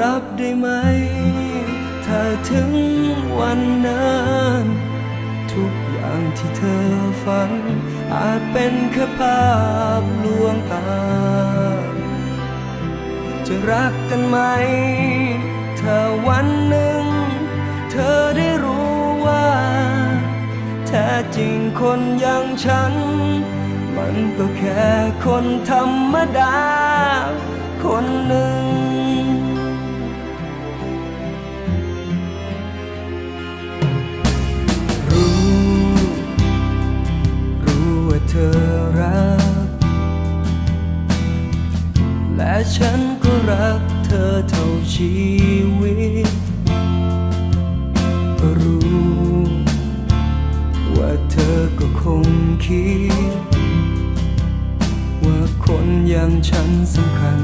รับได้ไหม ถ้าถึงวันนั้นทุกอย่างที่เธอฝัน อาจเป็นแค่ภาพลวงตา จะรักกันไหม ถ้าวันหนึ่ง เธอได้รู้ว่า แท้จริงคนอย่างฉัน มันก็แค่คนธรรมดา คนหนึ่ง อรัก และฉันก็รักเธอเท่าชีวิต รู้ ว่าเธอก็คงคิด ว่าคนอย่างฉันสำคัญ